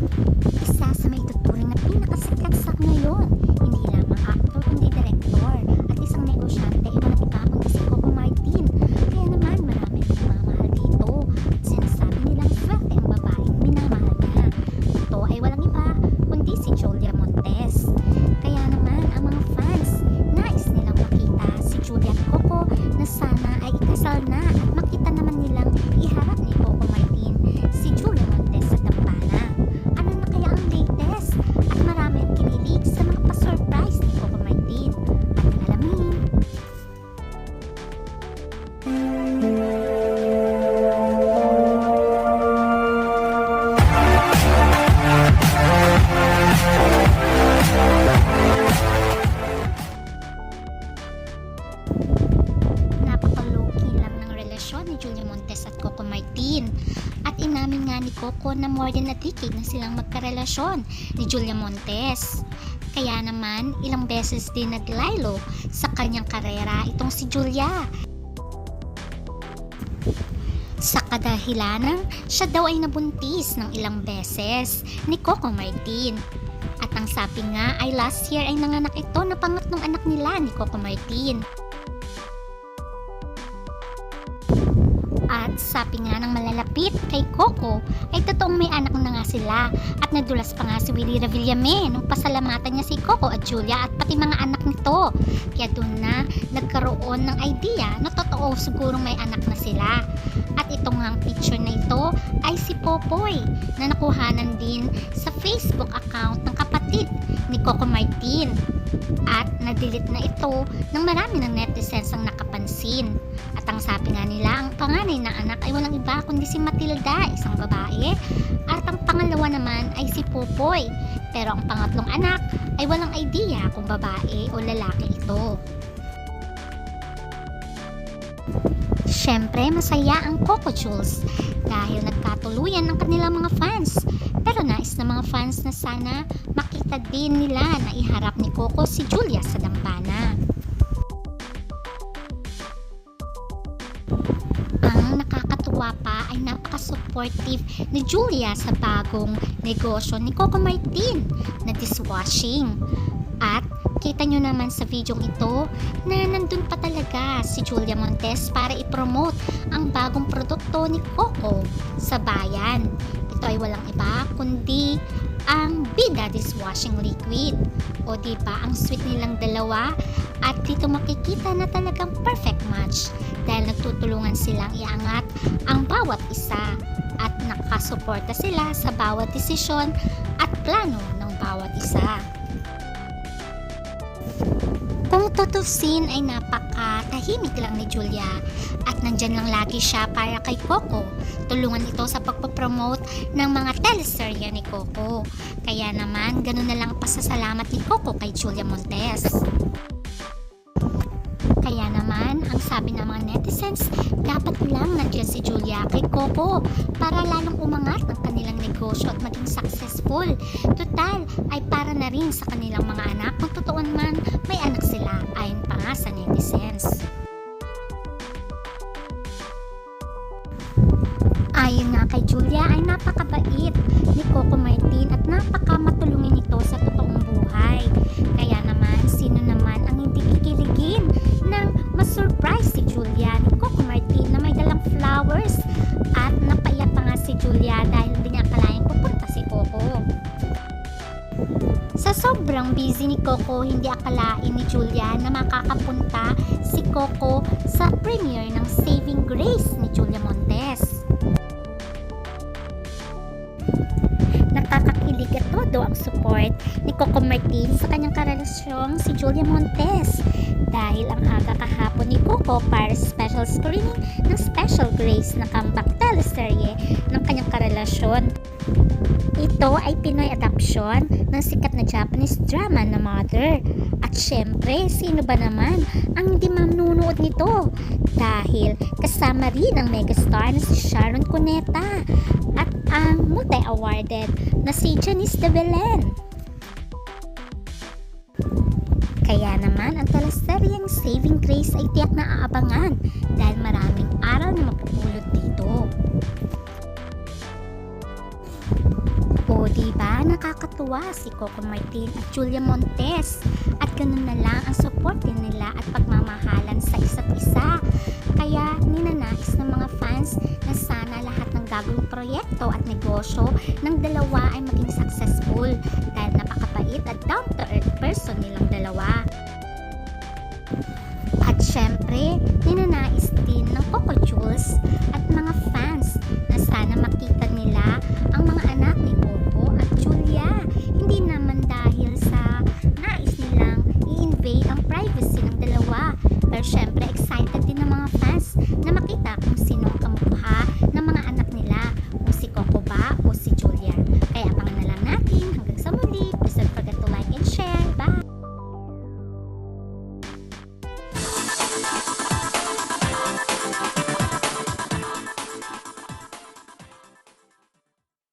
Isa sa may tuturing na pinakasikat sa ngayon, hindi lamang actor kundi director at isang negosyante iba kundi si Coco Martin. Relasyon ni Julia Montes at Coco Martin. At inamin nga ni Coco na more than a decade na silang magkarelasyon ni Julia Montes. Kaya naman, ilang beses din naglaylo sa kanyang karera itong si Julia. Sa kadahilanan, siya daw ay nabuntis ng ilang beses ni Coco Martin. At ang sabi nga ay last year ay nanganak ito na pangatlong anak nila ni Coco Martin. At sabi nga ng malalapit kay Coco ay totoong may anak na nga sila at nadulas pa nga si Willie Revillame nung pasalamatan niya si Coco at Julia at pati mga anak nito. Kaya doon na nagkaroon ng idea na totoo siguro may anak na sila. At ito nga ang picture na ito ay si Popoy na nakuhanan din sa Facebook account ng kapatid ni Coco Martin. At na-delete na ito ng marami ng netizens ang nakapansin. At ang sabi nga nila, ang panganay na anak ay walang iba kundi si Matilda, isang babae. At ang pangalawa naman ay si Popoy. Pero ang pangatlong anak ay walang idea kung babae o lalaki ito. Siyempre, masaya ang Coco Jules dahil nagkatuluyan ang kanilang mga fans. Pero nais ng mga fans na sana makita din nila na iharap ni Coco si Julia sa dampana. Nakakatuwa pa ay napaka-supportive ni Julia sa bagong negosyo ni Coco Martin na dishwashing. At kita nyo naman sa video ito na nandun pa talaga si Julia Montes para i-promote ang bagong produkto ni Coco sa bayan. Ito ay walang iba kundi ang Bida Dishwashing Liquid. O di ba ang sweet nilang dalawa at dito makikita na talagang perfect match dahil nagtutulungan silang iangat ang bawat isa at nakasuporta sila sa bawat desisyon at plano ng bawat isa. Kung tutusin ay napakatahimik lang ni Julia at nandyan lang lagi siya para kay Coco. Tulungan ito sa pagpapromote ng mga teleserye ni Coco. Kaya naman, ganun na lang ang pasasalamat ni Coco kay Julia Montes. Mga netizens, dapat lang nandiyan si Julia kay Coco para lalong umangat ang kanilang negosyo at maging successful. Total, ay para na rin sa kanilang mga anak kung totoo man may anak sila ayon pa nga sa netizens. Ayon nga kay Julia ay napakabait Julia dahil hindi niya akalain pupunta si Coco. Sa sobrang busy ni Coco, hindi akalain ni Julia na makakapunta si Coco sa premiere ng Saving Grace ni Julia Montes. Nakakakilig at todo ang support Coco Martin sa kanyang karelasyong si Julia Montes dahil ang aga kahapon ni Coco para sa special screening ng Special Grace na comeback teleserye ng kanyang karelasyon. Ito ay Pinoy adaptation ng sikat na Japanese drama na Mother. At syempre, sino ba naman ang hindi manunood nito? Dahil kasama rin ang megastar na si Sharon Cuneta at ang multi-awarded na si Janice de Belen. Kaya naman ang teleseryeng Saving Grace ay tiyak na aabangan dahil maraming aral na mapupulot dito. O di ba nakakatuwa si Coco Martin at Julia Montes at ganun na lang ang support din nila at pagmamahalan sa isa't isa. Kaya ninanais ng mga fans na sana lahat ng gagawing proyekto at negosyo ng dalawa ay maging successful dahil napakabait at down-to-earth person nilang dalawa. At syempre, ninanais din ng Coco Jules